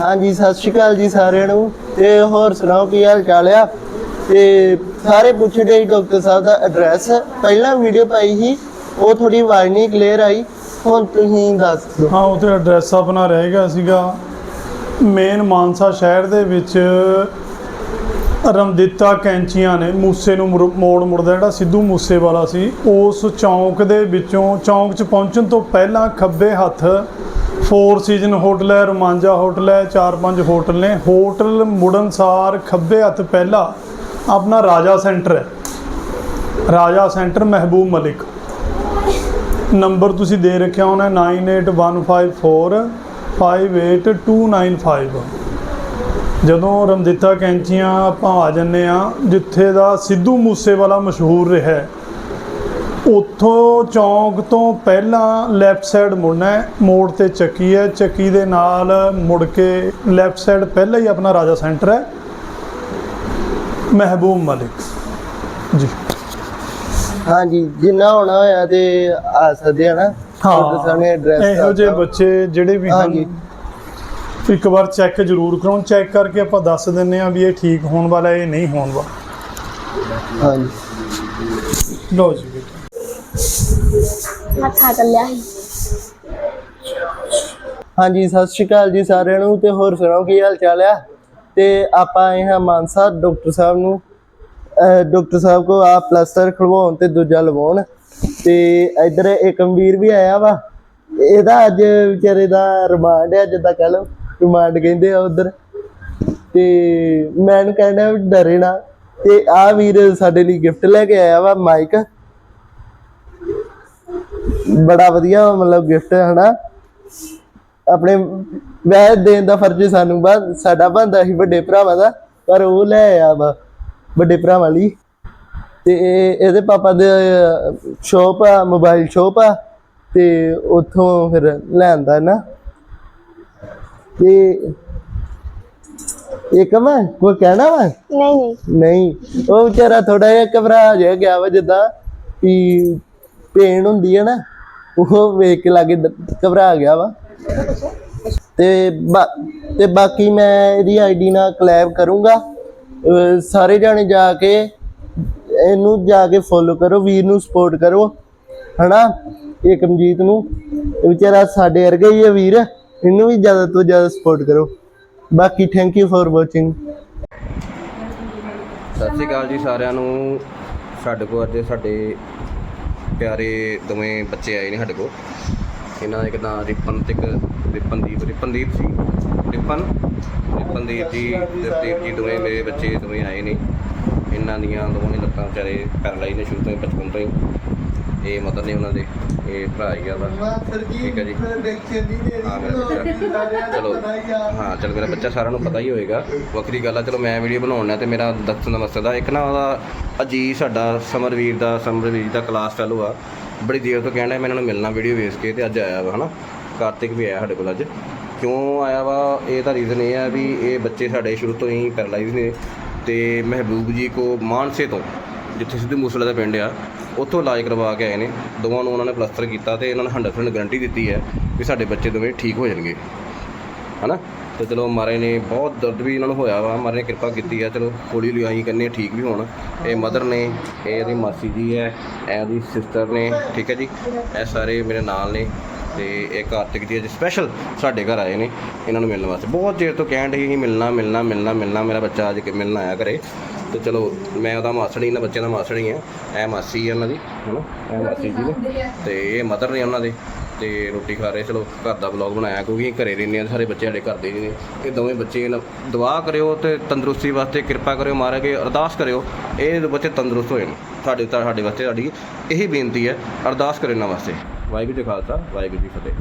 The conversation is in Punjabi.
ਹਾਂਜੀ, ਸਤਿ ਸ਼੍ਰੀ ਅਕਾਲ ਜੀ ਸਾਰਿਆਂ ਨੂੰ। ਤੇ ਹੋਰ ਸੁਣਾਓ, ਕੀ ਹਾਲ ਚਾਲ ਆ? ਤੇ ਸਾਰੇ ਪੁੱਛਦੇ ਸੀ ਡਾਕਟਰ ਸਾਹਿਬ ਦਾ ਐਡਰੈਸ ਪਹਿਲਾਂ ਵੀਡੀਓ ਪਾਈ ਸੀ, ਉਹ ਥੋੜੀ ਆਵਾਜ਼ ਨਹੀਂ ਕਲੀਅਰ ਆਈ। ਹੁਣ ਤੁਸੀਂ ਦੱਸ ਦਿਓ। ਹਾਂ, ਉੱਥੇ ਐਡਰੈਸ ਆਪਣਾ ਰਹਿ ਗਿਆ ਸੀਗਾ। ਮੇਨ ਮਾਨਸਾ ਸ਼ਹਿਰ ਦੇ ਵਿੱਚ ਰਮਦਿੱਤਾ ਕੈਂਚੀਆਂ ਨੇ ਮੂਸੇ ਨੂੰ ਮੁੜ- ਮੋੜ ਮੁੜਦਾ ਜਿਹੜਾ ਸਿੱਧੂ ਮੂਸੇ ਵਾਲਾ ਸੀ, ਉਸ ਚੌਂਕ ਦੇ ਵਿੱਚੋਂ, ਚੌਂਕ 'ਚ ਪਹੁੰਚਣ ਤੋਂ ਪਹਿਲਾਂ ਖੱਬੇ ਹੱਥ ਫੋਰ ਸੀਜ਼ਨ ਹੋਟਲ ਹੈ ਰੋਮਾਂਜਾ ਹੋਟਲ ਹੈ, ਚਾਰ ਪੰਜ ਹੋਟਲ ਨੇ। ਹੋਟਲ ਮੁੜਨਸਾਰ ਖੱਬੇ ਹੱਥ ਪਹਿਲਾ ਆਪਣਾ ਰਾਜਾ ਸੈਂਟਰ ਹੈ। ਰਾਜਾ ਸੈਂਟਰ ਮਹਿਬੂਬ ਮਲਿਕ। ਨੰਬਰ ਤੁਸੀਂ ਦੇ ਰੱਖਿਆ ਹੋਣਾ 98154 58295 ਜਦੋਂ ਰਮਦਿੱਤਾ ਕੈਂਚੀਆਂ ਆਪਾਂ ਆ ਜੰਨੇ ਆ ਜਿੱਥੇ ਦਾ ਸਿੱਧੂ ਮੂਸੇਵਾਲਾ ਮਸ਼ਹੂਰ ਰਿਹਾ ਹੈ, ਉੱਥੋਂ ਚੌਂਕ ਤੋਂ ਪਹਿਲਾਂ ਲੈਫਟ ਸਾਈਡ ਮੁੜਨਾ ਹੈ ਮੋੜ ਤੇ ਚੱਕੀ ਹੈ ਚੱਕੀ ਦੇ ਨਾਲ ਮੁੜ ਕੇ ਲੈਫਟ ਸਾਈਡ ਪਹਿਲਾਂ ਹੀ ਆਪਣਾ ਰਾਜਾ ਸੈਂਟਰ ਹੈ ਮਹਿਬੂਬ ਮਲਿਕ। ਜੀ। ਹਾਂਜੀ ਜਿੰਨਾ ਹੋਣਾ ਹੋਇਆ ਤੇ ਆ ਸਕਦੇ ਆ ਨਾ। ਐਡਰੈਸ ਇਹੋ ਜਿਹੇ ਬੱਚੇ ਜਿਹੜੇ ਵੀ। ਹਨ ਇੱਕ ਵਾਰ ਚੈੱਕ ਜ਼ਰੂਰ ਕਰਾਉਣ। ਚੈੱਕ ਕਰਕੇ ਆਪਾਂ ਦੱਸ ਦਿੰਨੇ ਆ ਵੀ ਇਹ ਠੀਕ ਹੋਣ ਵਾਲਾ ਇਹ ਨਹੀਂ ਹੋਣ ਵਾਲਾ। ਹਾਂਜੀ। ਲਓ ਜੀ ਬੇਟਾ। ਮੱਥਾ ਚੱਲਿਆ ਸੀ। ਹਾਂਜੀ ਸਤਿ ਸ਼੍ਰੀ ਅਕਾਲ ਜੀ ਸਾਰਿਆਂ ਨੂੰ ਤੇ ਹੋਰ ਸੁਣਾਓ ਕੀ ਹਾਲ ਚਾਲ ਆ? ਤੇ ਆਪਾਂ ਆਏ ਹਾਂ ਮਾਨਸਾ ਡਾਕਟਰ ਸਾਹਿਬ ਨੂੰ। ਡਾਕਟਰ ਸਾਹਿਬ ਕੋ ਆ ਪਲਸਟਰ ਖਲਵਾਉਣ ਤੇ ਦੂਜਾ ਲਵਾਉਣ। ਤੇ ਇਧਰ ਏਕਮਵੀਰ ਵੀ ਆਇਆ ਵਾ। ਇਹਦਾ ਅੱਜ ਵਿਚਾਰੇ ਦਾ ਰਿਮਾਂਡ ਹੈ ਜਿੱਦਾਂ ਕਹ ਲਓ। ਰਿਮਾਂਡ ਕਹਿੰਦੇ ਆ ਉਧਰ। ਤੇ ਮੈਂ ਇਹਨੂੰ ਕਹਿੰਦਾ ਡਰੇ ਨਾ। ਤੇ ਆ ਵੀਰ ਸਾਡੇ ਲਈ ਗਿਫਟ ਲੈ ਕੇ ਆਇਆ ਵਾ ਮਾਈਕ ਬੜਾ ਵਧੀਆ ਮਤਲਬ ਗਿਫਟ ਹੈ, ਹਨਾ? ਆਪਣੇ ਵੈਸੇ ਦੇਣ ਦਾ ਫਰਜ਼ ਸਾਨੂੰ ਬਾ, ਸਾਡਾ ਬੰਦਾ ਸੀ ਵੱਡੇ ਭਰਾਵਾਂ ਦਾ, ਪਰ ਉਹ ਲੈ ਆਇਆ ਵਾ ਵੱਡੇ ਭਰਾਵਾਂ ਲਈ। ਤੇ ਇਹਦੇ ਪਾਪਾ ਦੇ ਸ਼ੋਪ ਆ ਮੋਬਾਈਲ ਸ਼ੋਪ ਆ। ਤੇ ਉੱਥੋਂ ਫਿਰ ਲੈਂਦਾ ਨਾ। ਤੇ ਇੱਕ ਮੈਂ ਕੋਈ ਕਹਿਣਾ ਵਾ? ਨਹੀਂ ਨਹੀਂ। ਨਹੀਂ। ਉਹ ਵਿਚਾਰਾ ਥੋੜਾ ਜਿਹਾ ਘਬਰਾ ਜਿਹਾ ਗਿਆ ਵਾ ਜਿੱਦਾਂ ਵੀ ਪੇਨ ਹੁੰਦੀ ਹੈ ਨਾ ਉਹ ਵੇਖ ਕੇ ਲਾਗੇ ਘਬਰਾ ਗਿਆ ਵਾ। ਤੇ ਤੇ ਬਾਕੀ ਮੈਂ ਇਹਦੀ ਆਈਡੀ ਨਾਲ ਕਲੈਬ ਕਰੂੰਗਾ। ਸਾਰੇ ਜਾਣੇ ਜਾ ਕੇ ਇਹਨੂੰ ਜਾ ਕੇ ਫੋਲੋ ਕਰੋ ਵੀਰ ਨੂੰ ਸਪੋਰਟ ਕਰੋ। ਹਨਾ? ਏਕਮਜੀਤ ਨੂੰ। ਇਹ ਵਿਚਾਰਾ ਸਾਡੇ ਵਰਗਾ ਹੀ ਹੈ ਵੀਰ। ਇਹਨੂੰ ਵੀ ਜ਼ਿਆਦਾ ਤੋਂ ਜ਼ਿਆਦਾ ਸਪੋਰਟ ਕਰੋ। ਬਾਕੀ ਥੈਂਕ ਯੂ ਫॉर ਵਾਚਿੰਗ ਸਤਿ ਸ਼੍ਰੀ ਅਕਾਲ ਜੀ ਸਾਰਿਆਂ ਨੂੰ। ਸਾਡੇ ਕੋਲ ਅੱਜ ਸਾਡੇ ਪਿਆਰੇ ਦੋਵੇਂ ਬੱਚੇ ਆਏ ਨੇ ਸਾਡੇ ਕੋਲ। ਇਹਨਾਂ ਦਾ ਇੱਕ ਨਾਂ ਰਿਪਨ ਤੇ ਇੱਕ ਰਿਪਨਦੀਪ ਰਿਪਨਦੀਪ ਸੀ। ਰਿਪਨ। ਰਿਪਨਦੀਪ ਜੀ ਜਸਦੀਪ ਜੀ ਦੋਵੇਂ ਮੇਰੇ ਬੱਚੇ ਦੋਵੇਂ ਆਏ ਨੇ। ਇਹਨਾਂ ਦੀਆਂ ਦੋਵੇਂ ਲੱਤਾਂ ਵਿਚਾਰੇ ਪੈਰਲਾਈਜ਼ ਨੇ ਸ਼ੁਰੂ ਤੋਂ ਹੀ, ਬਚਪਨ ਤੋਂ ਹੀ। ਇਹ ਮਦਰ ਨੇ ਉਹਨਾਂ ਦੇ ਇਹ ਭਰਾ ਹੀ ਆ ਵਾ ਠੀਕ ਹੈ ਜੀ। ਚਲੋ। ਹਾਂ ਚਲ ਮੇਰਾ ਬੱਚਾ ਸਾਰਿਆਂ ਨੂੰ ਪਤਾ ਹੀ ਹੋਏਗਾ। ਵੱਖਰੀ ਗੱਲ ਆ ਚਲੋ ਮੈਂ ਵੀਡੀਓ ਬਣਾਉਣਾ ਤੇ ਮੇਰਾ ਦੱਸਣ ਦਾ ਮਕਸਦ ਆ ਇੱਕ ਨਾ ਉਹਦਾ ਅਜੀ ਸਾਡਾ ਸਮਰਵੀਰ ਦਾ ਸਮਰਵੀਰ ਦਾ ਕਲਾਸ ਫੈਲੋ ਆ। ਬੜੀ ਦੇਰ ਤੋਂ ਕਹਿਣਾ ਮੈਂ ਇਹਨਾਂ ਨੂੰ ਮਿਲਣਾ ਵੀਡੀਓ ਵੇਖ ਕੇ ਤੇ ਅੱਜ ਆਇਆ ਵਾ ਹਨਾ? ਕਾਰਤਿਕ ਵੀ ਆਇਆ ਸਾਡੇ ਕੋਲ ਅੱਜ। ਕਿਉਂ ਆਇਆ ਵਾ? ਇਹ ਤਾਂ ਰੀਜ਼ਨ ਇਹ ਆ ਵੀ ਇਹ ਬੱਚੇ ਸਾਡੇ ਸ਼ੁਰੂ ਤੋਂ ਹੀ ਪੈਰਲਾਈਜ਼ ਨੇ ਤੇ ਮਹਿਬੂਬ ਜੀ ਕੋ ਮਾਨਸੇ ਤੋਂ ਜਿੱਥੇ ਸਿੱਧੂ ਮੂਸੇਵਾਲੇ ਦਾ ਪਿੰਡ ਆ ਉੱਥੋਂ ਇਲਾਜ ਕਰਵਾ ਕੇ ਆਏ ਨੇ। ਦੋਵਾਂ ਨੂੰ ਉਹਨਾਂ ਨੇ ਪਲਸਤਰ ਕੀਤਾ ਤੇ ਇਹਨਾਂ ਨੇ 100% ਗਾਰੰਟੀ ਦਿੱਤੀ ਹੈ ਵੀ ਸਾਡੇ ਬੱਚੇ ਦੋਵੇਂ ਠੀਕ ਹੋ ਜਾਣਗੇ। ਹਨਾ? ਤੇ ਚਲੋ ਮਾਰੇ ਨੇ ਬਹੁਤ ਦਰਦ ਵੀ ਇਹਨਾਂ ਨੂੰ ਹੋਇਆ ਵਾ। ਮਾਰੇ ਨੇ ਕਿਰਪਾ ਕੀਤੀ ਆ। ਚਲੋ ਹੌਲੀ ਹੌਲੀ ਆਈ ਕਰਨੇ ਠੀਕ ਵੀ ਹੋਣ। ਇਹ ਮਦਰ ਨੇ, ਇਹ ਇਹਦੀ ਮਾਸੀ ਜੀ ਹੈ, ਇਹ ਉਹਦੀ ਸਿਸਟਰ ਨੇ, ਠੀਕ ਹੈ ਜੀ? ਇਹ ਸਾਰੇ ਮੇਰੇ ਨਾਲ ਨੇ ਤੇ ਇਹ ਕਾਰਤਿਕ ਜੀ ਅੱਜ ਸਪੈਸ਼ਲ ਸਾਡੇ ਘਰ ਆਏ ਨੇ। ਇਹਨਾਂ ਨੂੰ ਮਿਲਣ ਵਾਸਤੇ। ਬਹੁਤ ਦੇਰ ਤੋਂ ਕਹਿਣ ਡਏ ਸੀ, ਮਿਲਣਾ ਮਿਲਣਾ ਮਿਲਣਾ ਮਿਲਣਾ, ਮੇਰਾ ਬੱਚਾ ਅੱਜ ਕਿ ਮਿਲਣ ਆਇਆ ਘਰੇ ਤੇ ਚਲੋ ਮੈਂ ਉਹਦਾ ਮਾਸੜ ਹੀ ਇਹਨਾਂ ਬੱਚਿਆਂ ਦਾ ਮਾਸੜ ਹੀ ਆ। ਇਹ ਮਾਸੀ ਹੈ ਉਹਨਾਂ ਦੀ ਹਨਾ? ਇਹ ਮਾਸੀ ਜੀ ਨੇ ਤੇ ਇਹ ਮਦਰ ਨੇ ਉਹਨਾਂ ਦੇ ਤੇ ਰੋਟੀ ਖਾ ਰਹੇ। ਚਲੋ ਘਰ ਦਾ ਵਲੌਗ ਬਣਾਇਆ ਕਿਉਂਕਿ ਅਸੀਂ ਘਰੇ ਰਹਿੰਦੇ ਆ ਸਾਰੇ ਬੱਚੇ ਸਾਡੇ ਘਰ ਦੇ ਨੇ। ਇਹ ਦੋਵੇਂ ਬੱਚੇ ਨਾ ਦੁਆ ਕਰਿਓ ਤੇ ਤੰਦਰੁਸਤੀ ਵਾਸਤੇ ਕਿਰਪਾ ਕਰਿਓ ਮਹਾਰਾਜ ਕੇ ਅਰਦਾਸ ਕਰਿਓ। ਇਹ ਬੱਚੇ ਤੰਦਰੁਸਤ ਹੋ ਜਾਣ ਸਾਡੇ ਤਾਂ ਸਾਡੇ ਵਾਸਤੇ ਸਾਡੀ ਇਹੀ ਬੇਨਤੀ ਹੈ ਅਰਦਾਸ ਕਰਿਓ ਇਹਨਾਂ ਵਾਸਤੇ। ਵਾਹਿਗੁਰੂ ਜੀ ਖਾਲਸਾ ਵਾਹਿਗੁਰੂ ਜੀ ਫਤਿਹ।